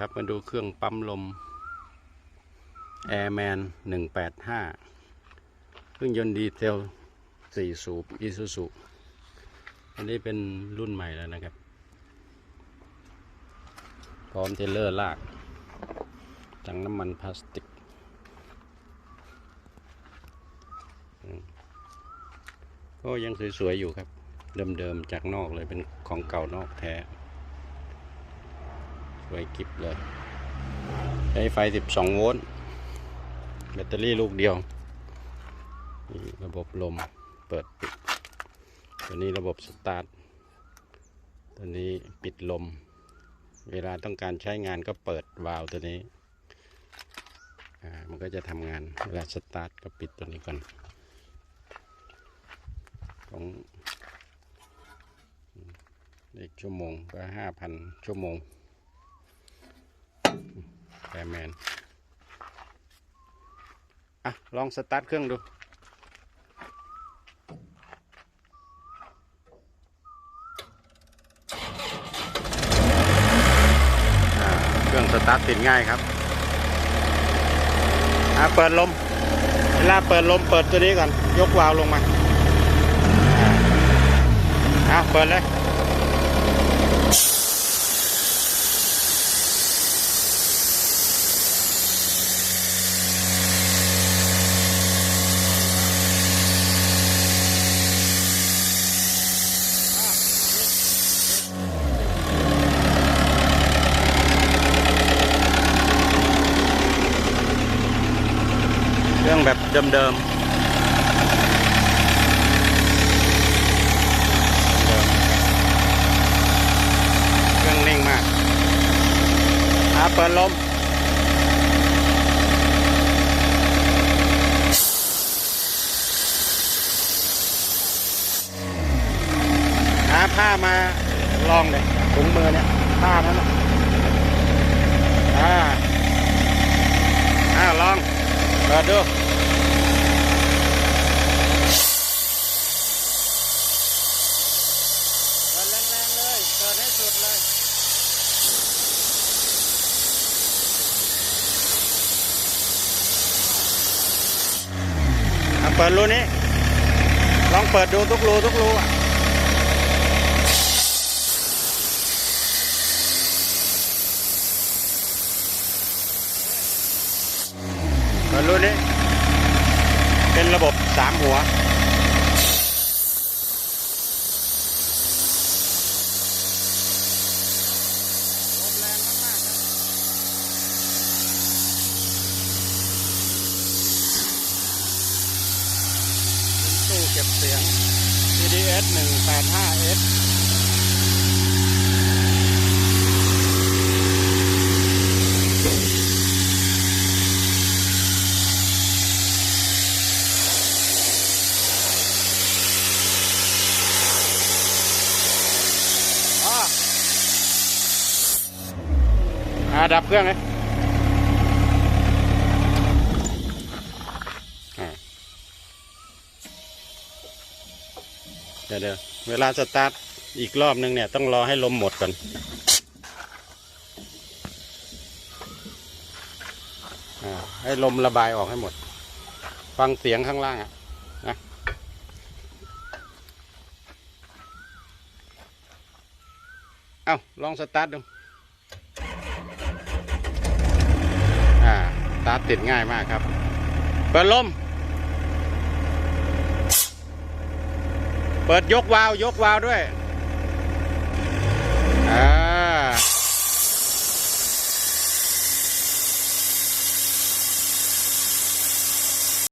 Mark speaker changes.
Speaker 1: ครับมาดูเครื่องปั๊มลม Airman 185 เครื่องยนต์ดีเซล4 สูบ Isuzu อันนี้เป็นรุ่นใหม่แล้วนะครับ พร้อมเทเลอร์ลากถังน้ำมันพลาสติก ก็ยังสวยๆอยู่ครับ เดิมๆจากนอกเลยเป็นของเก่านอกแท้ สวยกิบเลย ใช้ไฟ 12 โวลต์ แบตเตอรี่ลูกเดียวนี่ระบบลมเปิดปิด ตัวนี้ระบบสตาร์ท ตัวนี้ปิดลม เวลาต้องการใช้งานก็เปิดวาล์วตัวนี้ มันก็จะทำงาน เวลาสตาร์ทก็ปิดตัวนี้ก่อนของอีกชั่วโมงก็ห้าพันชั่วโมง แอร์แมนอะ ลองสตาร์ทเครื่องดู เครื่องสตาร์ทติดง่ายครับ อะ เปิดลม เวลาเปิดลมเปิดตัวนี้ก่อน ยกวาล์วลงมา อะ เปิดเลย แบบเดิมๆเครื่องนิ่งมากอาเปิดลม หาผ้ามาลองเลยถุงมือเนี่ย ผ้านั้นนะอ่า อ่า ลอง เปิดดูเปิดแรงๆ เปิดให้สุดเลยเปิดรูนี้ ลองเปิดดูทุกรูทุกรูอะเปิดรูนี้ เป็นระบบสามหัว ลมแรงมากๆครับ เก็บเสียง CDS 185S ดับเครื่องเลย เดี๋ยวเดี๋ยวเวลาสตาร์ทอีกรอบนึงเนี่ยต้องรอให้ลมหมดก่อนอให้ลมระบายออกให้หมด ฟังเสียงข้างล่างอะนะเอ้าลองสตาร์ทดู อ่า สตาร์ทติดง่ายมากครับ เปิดลม เปิดยกวาวยกวาวด้วย